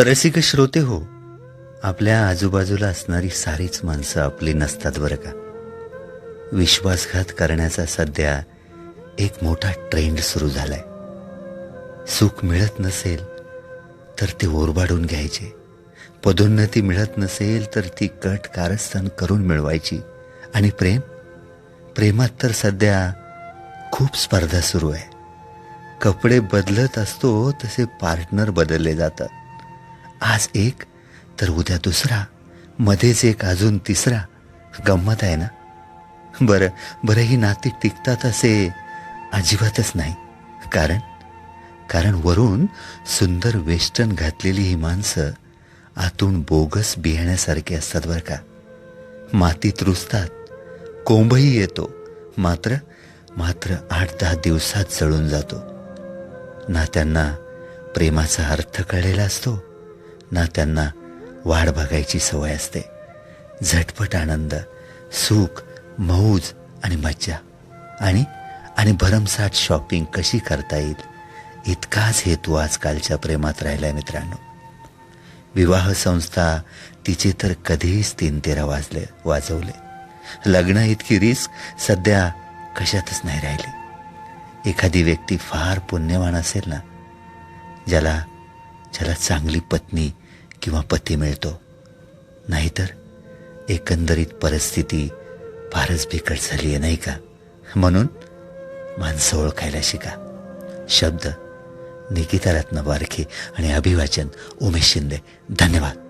रसिक श्रोते हो? आपल्या आजूबाजूला असणारी सारीच माणसं आपली नसतात बरं का. विश्वासघात करण्याचा सध्या एक मोठा ट्रेंड सुरू झालाय. सुख मिळत नसेल तर ते ओरबाडून घ्यायचे. पदोन्नती मिळत नसेल तर ती कट कारस्थान करून मिळवायची. आणि प्रेम? प्रेमात तर सध्या खूप स्पर्धा सुरू आहे. कपडे बदलत असतो तसे पार्टनर बदलले जातात. आज एक तर उद्या दुसरा मध्येच एक अजून तिसरा. गंमत आहे ना? बरं बरं ही नाती टिकतात असे अजिबातच नाही. कारण कारण वरून सुंदर वेस्टर्न घातलेली ही माणसं आतून बोगस बियाण्यासारखी असतात बरं का. मातीत रुजतात कोंबही येतो मात्र मात्र आठ दहा दिवसात जळून जातो. ना त्यांना प्रेमाचा अर्थ कळलेला असतो. ना त्यांना वाढ बघायची सवय असते. झटपट आनंद सुख मौज आणि मज्जा. आणि आणि भरमसाठ शॉपिंग कशी करता येईल? इतकाच हेतू आजकालच्या प्रेमात राहिलाय मित्रांनो. विवाह संस्था तिचे तर कधीच तीन तेरा वाजले वाजवले. लग्न इतकी रिस्क सध्या कशातच नाही राहिली. एखादी व्यक्ती फार पुण्यवान असेल ना ज्याला ज्याला चांगली पत्नी किंवा पती मिळतो. नाहीतर एकंदरीत परिस्थिती फारच बिकट झाली आहे नाही का? म्हणून माणसं ओळखायला शिका. शब्द निकिता रत्न बारखे आणि अभिवाचन उमेश शिंदे. धन्यवाद.